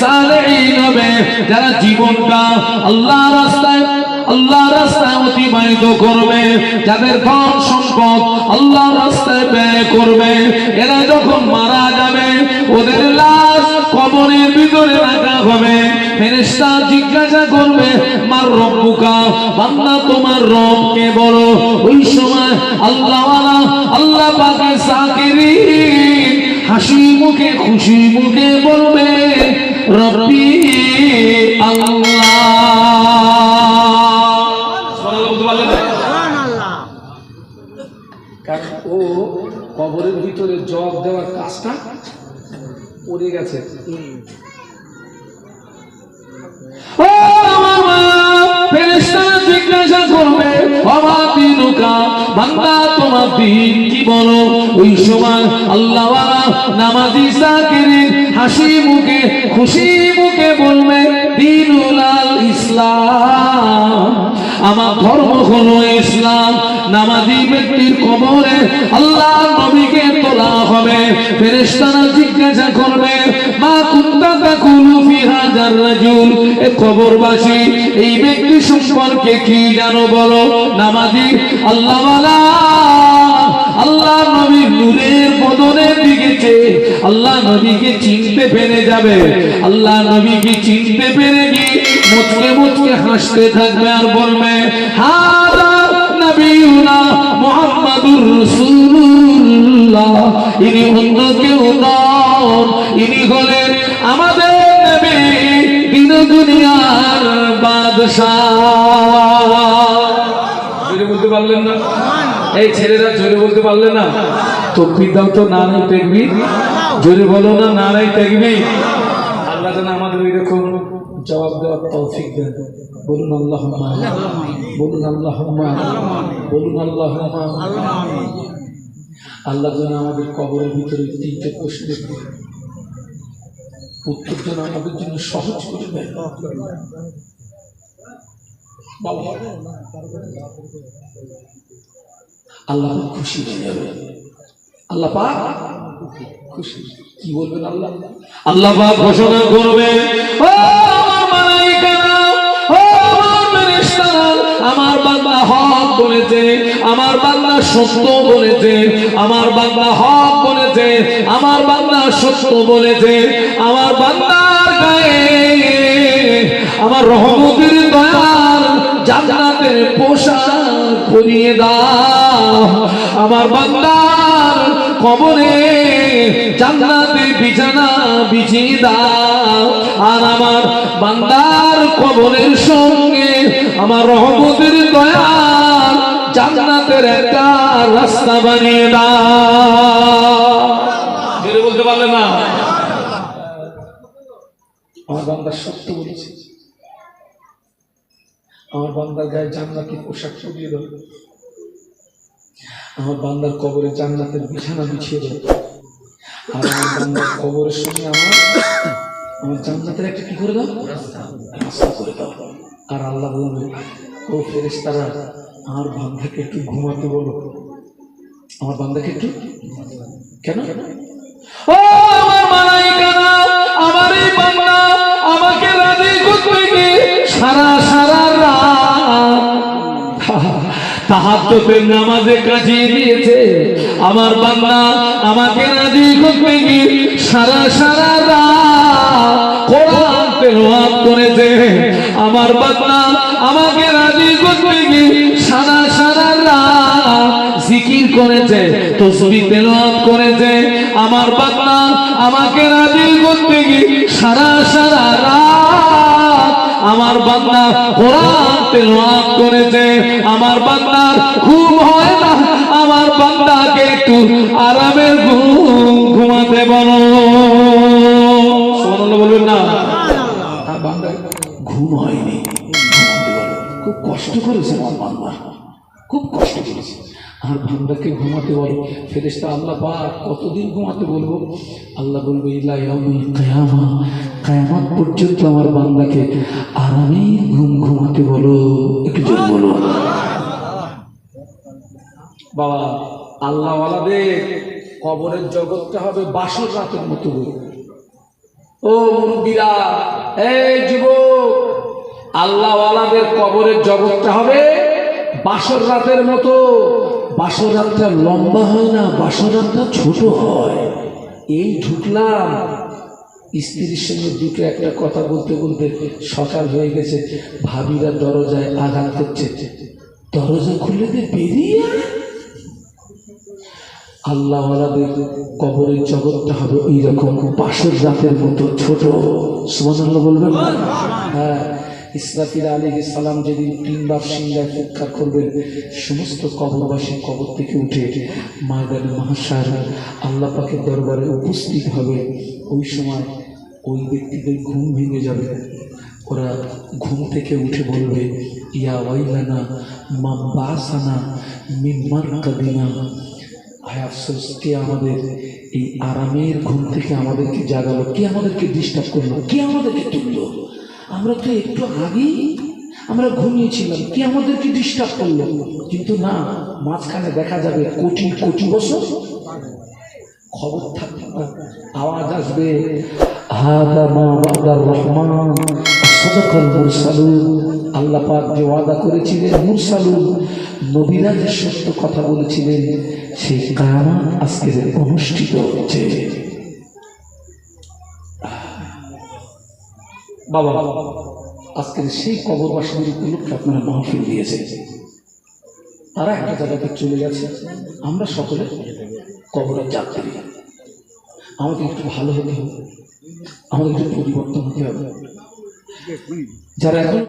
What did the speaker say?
সালেহীন হবে। যারা জীবনটা আল্লাহ রাস্তায় আল্লাহ রাস্তায় অতিবাহিত করবে, যাদের ধন সম্পদ আল্লাহ রাস্তায় ব্যয় করবে, এরা যখন মারা যাবে, ওদের লাশ কবরের ভিতরে রাখা হবে। জিজ্ঞাসা করবে, মার রব্বুকা বান্দা তোমার রব কে বলো? ওই সময় আল্লাহ আল্লাহ পাকে হাসি মুখে খুশি মুখে বলবে আল্লাহ কারণ ও কবরের ভিতরে জগ দেওয়ার কাজটা পড়ে গেছে তোমার দিন কি বলো? ওই সময় আল্লাহওয়ালা নামাজি জাকিরিন হাসি মুখে, খুশি মুখে বলবে দিনুল আল ইসলাম। আমার ধর্ম হলো ইসলাম, নামাজি ব্যক্তির কবরে আল্লাহ নবীকে তোলা হবে। ফেরেশতারা জিজ্ঞাসা করবে, মা কুন্তা তাকুলু ফি হাজার রাজুল? এ কবরবাসী এই ব্যক্তি সম্পর্কে কি জানো বলো? নামাজি, আল্লাহওয়ালা আল্লাহ নবীর নূরের বদনের দিকে চেয়ে আল্লাহ নবীকে চিনতে পেরে যাবে। আল্লাহ নবীকে চিনতে পেরে গিয়ে মুচকে মুচকে হাসতে থাকবে আর বলবে হাদা নবীনা মুহাম্মাদুর রাসূলুল্লাহ। ইনি অন্য কেউ নন ইনি হলেন আমাদের নবী দিন দুনিয়ার বাদশাহ। বলতে পারলেন না? এই ছেলেরা জোরে বলতে পারলে না। তকবির দাও তো, না নারাই দেখবি জোরে বলো না নারাই দেখবি আল্লাহ যেন আমাদের এরকম জবাব দেওয়ার তৌফিক দেন। বলুন আল্লাহ বলুন আল্লাহ বলুন আল্লাহ আল্লাহ যেন আমাদের কবরের ভিতরে তিনটে প্রশ্নের উত্তর যেন আমাদের জন্য সহজ করে দেয়। বাবা আল্লাহ খুশি হয়ে যাবে। আল্লাহ পাক খুশি। কি বলবেন আল্লাহ? আল্লাহ পাক ঘোষণা করবে আমার বান্দা হক বলেছে, আমার বান্দা সত্য বলেছে, আমার বান্দা হক বলেছে, আমার বান্দা সত্য বলেছে, আমার বান্দার গায়ে আমার রহমতের দয়াল জান্নাতের পোশাক পরিয়ে দাও। আমার বান্দার কবরে জান্নাতের বিছানা বিছিয়ে দাও। আর আমার বান্দার কবরের সঙ্গে আমার রহমতের দয়াল জান্নাতের একটা রাস্তা বানিয়ে দাও। বলতে পারলে না? আমার বান্দা সত্য বলেছে। আমার বান্দার গায়ে জান্নাতের পোশাক পরিয়ে দাও। আমার বান্দার কবরে জান্নাতের বিছানা বিছিয়ে দাও। আর আমার বান্দার কবরের সঙ্গে আমার আমার জান্নাতের একটা কি করে দাও? রাস্তা করে দাও। আর আল্লাহ বলবে ও ফেরেস তারা আমার বান্দাকে একটু ঘুমাতে বলো। আমার বান্দাকে একটু কেন? আমার এই বান্দা আমাকে রাজি করতে সারা দিয়েছে। আমার বান্দা আমাকে রাজি করতে গিয়ে সারা সারা আমার আমাকে রাজি সারা সারা জিকির করেছে করেছে। আমার আমাকে রাজি সারা সারা আমার বান্দা কোরআন তেলাওয়াত করেছে। আমার বান্দার ঘুম হয় না। আমার বান্দাকে একটু আরামের ঘুম ঘুমাতে বলো। সুবহানাল্লাহ বলবেন না। বান্দা ঘুম হয়নি। খুব কষ্ট করেছে আমার বান্দা। খুব কষ্ট করেছে। আর বান্দাকে ঘুমাতে বলো ফেরেস্তা আল্লাহ বা কতদিন ঘুমাতে বলব আল্লাহ বলব ইলা ইয়াউমিল কিয়ামা কিয়ামত পর্যন্ত আমার বান্দাকে আরামেই ঘুম ঘুমাতে বলো একটু বলো বাবা আল্লাহওয়ালাদের কবরের জগৎটা হবে বাসর রাতের মতো। ও মুরব্বীরা এই যুবক আল্লাহওয়ালাদের কবরের জগৎটা হবে বাসর রাতের মতো বাসর রাতটা লম্বা হয় না বাসর রাতটা ছোট হয়। এই ঢুকলাম। স্ত্রীর সঙ্গে দুটো একটা কথা বলতে বলতে সকাল হয়ে গেছে। ভাবিরা দরজায় আঘাত করছে। দরজা খুলে দিয়ে বেরিয়ে। আল্লাহওয়ালাদের কবরের জগৎটা হবে ওই রকম পাশের রাতের মতো ছোট। সুবহানাল্লাহ বলবেন হ্যাঁ। ইসরাফিল আলী সালাম যেদিন তিনবার সিংহায় ফুৎকার করবেন, সমস্ত কবরবাসী কবর থেকে উঠে ময়দানে মহাশার আল্লাহ পাকের দরবারে উপস্থিত হবে। ওই সময় ওই ব্যক্তিদের ঘুম ভেঙে যাবে। ওরা ঘুম থেকে উঠে বলবে, ইয়া ওয়াইলানা মা বাসানা মিম্মার কাদিনা হায় আফসোস, কে আমাদের এই আরামের ঘুম থেকে আমাদেরকে জাগালো? কে আমাদেরকে ডিস্টার্ব করল? কে আমাদেরকে তুললো? আমরা তো একটু আগেই আমরা ঘুমিয়েছিলাম। কে আমাদেরকে ডিস্টার্ব করল কিন্তু না, মাঝখানে দেখা যাবে কোটি কোটি বছর। খবর থাকবে আওয়াজ আসবে। যে সত্য কথা সেই আজকে অনুষ্ঠিত হচ্ছে বাবা, আজকের সেই কবরবাসীদের উপলক্ষে আপনারা মাহফিল দিয়েছে তারা একটা জায়গাতে চলে গেছে। আমরা সকলে কবরের যাত্রী। আমাকে একটু ভালো হতে হবে। আমাদের একটু পরিবর্তন হতে হবে। যারা এখন